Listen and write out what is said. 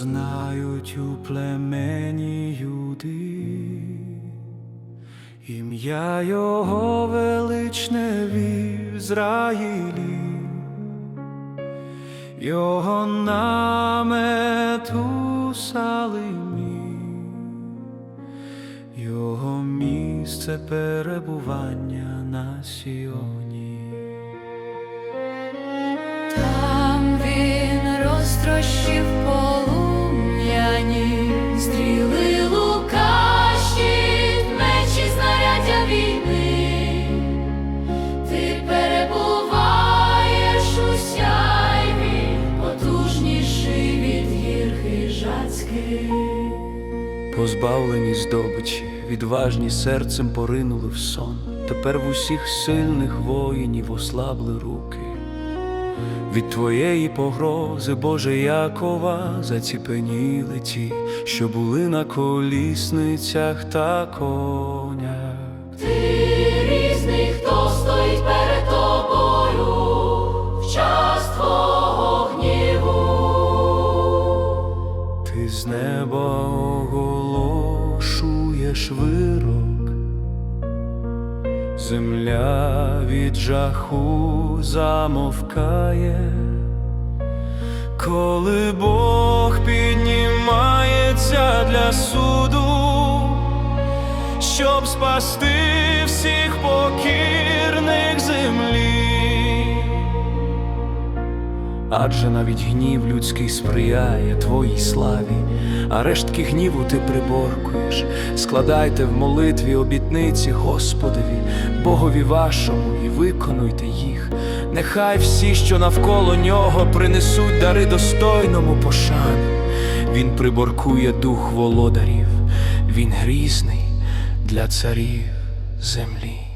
знають у племені Юди, ім'я його величне в Ізраїлі, його намет у Салимі, його місце перебування на Сіоні. Стріли лука, мечі, знаряддя війни. Ти перебуваєш у сяйві, потужніший від гір хижацьких. Позбавлені здобичі, відважні серцем поринули в сон. Тепер в усіх сильних воїнів ослабли руки. Від твоєї погрози, Боже Якова, заціпеніли ті, що були на колісницях та конях. Ти різний, хто стоїть перед тобою в час твого гніву. Ти з неба оголошуєш вирок, земля від жаху замовкає, коли Бог піднімається для суду, щоб спасти всіх покірних землі. Адже навіть гнів людський сприяє твоїй славі, а рештки гніву ти приборкуєш. Складайте в молитві обітниці Господові, Богові вашому, і виконуйте їх. Нехай всі, що навколо нього, принесуть дари достойному пошани. Він приборкує дух володарів, він грізний для царів землі.